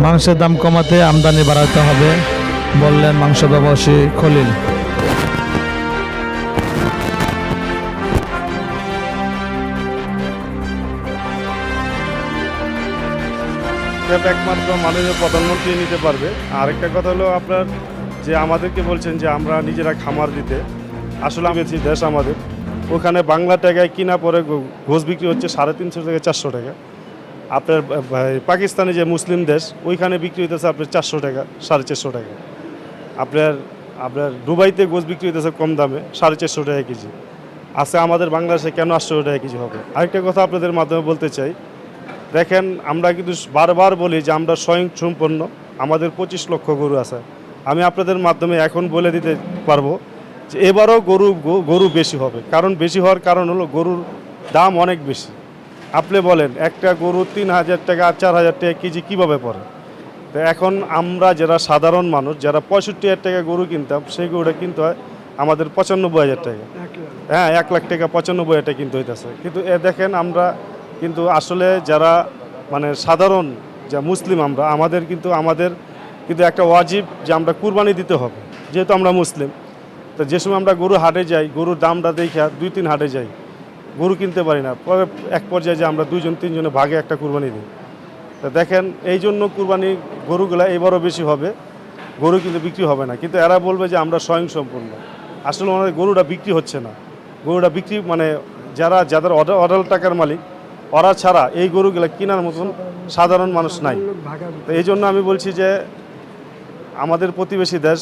মাংসের দাম কমাতে আমদানি বাড়াতে হবে, বললেন মাংস ব্যবসায়ী খলিল একমাত্র মাননীয় প্রধানমন্ত্রী নিতে পারবে। আরেকটা কথা হলো আপনার যে আমাদেরকে বলছেন যে আমরা নিজেরা খামার দিতে, আসলে বেশি দেশ আমাদের। ওখানে বাংলা টাকায় কিনা পরে গোশ বিক্রি হচ্ছে সাড়ে তিনশো থেকে চারশো টাকা। আপনার পাকিস্তানে যে মুসলিম দেশ, ওইখানে বিক্রি হইতেছে আপনার চারশো টাকা, সাড়ে চারশো টাকা। আপনার আপনার দুবাইতে গোশ বিক্রি হইতেছে কম দামে, সাড়ে চারশো টাকা কেজি। আছে আমাদের বাংলাদেশে কেন আটশো টাকা কেজি হবে? আরেকটা কথা আপনাদের মাধ্যমে বলতে চাই। দেখেন, আমরা কিন্তু বারবার বলি যে আমরা স্বয়ং সম্পন্ন আমাদের পঁচিশ লক্ষ গরু আছে। আমি আপনাদের মাধ্যমে এখন বলে দিতে পারব যে এবারও গরু গরু বেশি হবে। কারণ বেশি হওয়ার কারণ হলো গরুর দাম অনেক বেশি। আপনি বলেন একটা গরু তিন হাজার টাকা আর চার হাজার টাকা কেজি কীভাবে পড়ে? তো এখন আমরা যারা সাধারণ মানুষ যারা পঁয়ষট্টি হাজার টাকা গরু কিনতাম সেই গরুটা কিনতে হয় আমাদের পঁচানব্বই হাজার টাকা। হ্যাঁ এক লাখ টাকা পঁচানব্বই হাজার টাকা কিনতে হইতেছে। কিন্তু এ দেখেন আমরা কিন্তু আসলে যারা মানে সাধারণ যা মুসলিম আমরা আমাদের কিন্তু আমাদের কিন্তু একটা ওয়াজিব যে আমরা কুরবানি দিতে হবে যেহেতু আমরা মুসলিম। তো যে সময় আমরা গরু হাটে যাই গরুর দামটা দেখে দুই তিন হাটে যাই গরু কিনতে পারি না। পরে এক পর্যায়ে যে আমরা দুইজন, তিনজনে ভাগে একটা কুরবানি দিই। তা দেখেন, এই জন্য কুরবানি গরুগুলা এবারও বেশি হবে। গরু কিন্তু বিক্রি হবে না। কিন্তু এরা বলবে যে আমরা স্বয়ংসম্পূর্ণ। আসলে আমাদের গরুটা বিক্রি হচ্ছে না। গরুটা বিক্রি মানে যারা, যাদের অর্ডার টাকার মালিক, ওরা ছাড়া এই গরুগুলা কেনার মতন সাধারণ মানুষ নাই। তো এই জন্য আমি বলছি যে আমাদের প্রতিবেশী দেশ,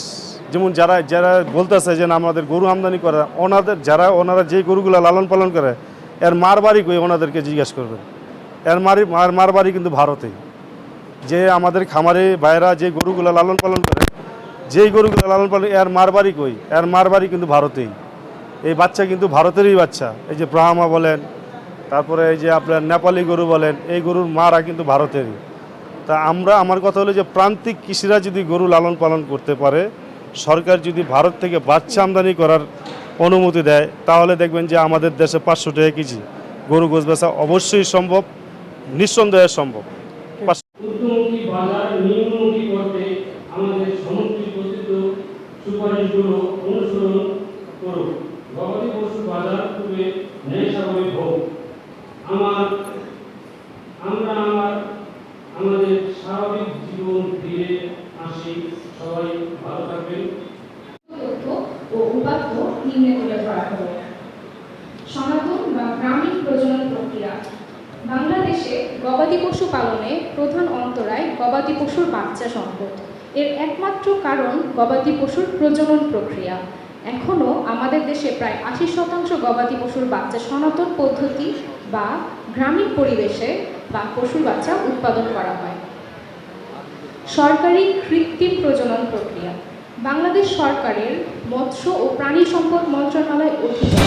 যেমন যারা যারা বলতেছে যে আমাদের গরু আমদানি করে, ওনাদের, যারা, ওনারা যে গরুগুলো লালন পালন করে, এর মার বাড়ি কই, ওনাদেরকে জিজ্ঞাসা করবেন। এর মারি, মার মার বাড়ি কিন্তু ভারতেই। যে আমাদের খামারে ভাইরা যে গরুগুলো লালন পালন করে, যেই গরুগুলো লালন পালন, এর মার বাড়ি কই, এর মার বাড়ি কিন্তু ভারতেই। এই বাচ্চা কিন্তু ভারতেরই বাচ্চা। এই যে ব্রাহ্মা বলেন, তারপরে এই যে আপনার নেপালি গরু বলেন, এই গরুর মারা কিন্তু ভারতেরই। তা আমরা, আমার কথা হলো যে প্রান্তিক কৃষিরা যদি গরু লালন পালন করতে পারে, সরকার যদি ভারত থেকে বাচ্চা আমদানি করার অনুমতি দেয়, তাহলে দেখবেন যে আমাদের দেশে পাঁচশো টাকা কেজি গরু গোছ বেচা অবশ্যই সম্ভব, নিঃসন্দেহে সম্ভব। ঊর্ধ্বমুখী আসি সবাই ভালো থাকবেন। নিম্নে তুলে ধরা হলো। সনাতন গ্রামীণ প্রজনন প্রক্রিয়া। বাংলাদেশে গবাদি পশু পালনে প্রধান অন্তরায় গবাদি পশুর বাচ্চা সম্পদ। এর একমাত্র কারণ গবাদি পশুর প্রজনন প্রক্রিয়া। এখনও আমাদের দেশে প্রায় আশি শতাংশ গবাদি পশুর বাচ্চা সনাতন পদ্ধতি বা গ্রামীণ পরিবেশে বা পশুর বাচ্চা উৎপাদন করা হয়। সরকারি কৃত্রিম প্রজনন প্রক্রিয়া। বাংলাদেশ সরকারের মৎস্য ও প্রাণী সম্পদ মন্ত্রণালয় অধীন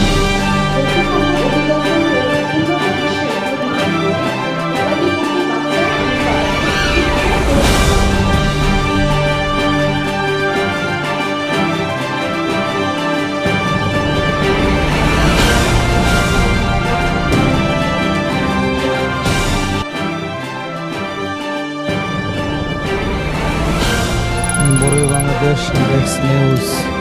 বড় বাংলাদেশ ডেস্ক নিউজ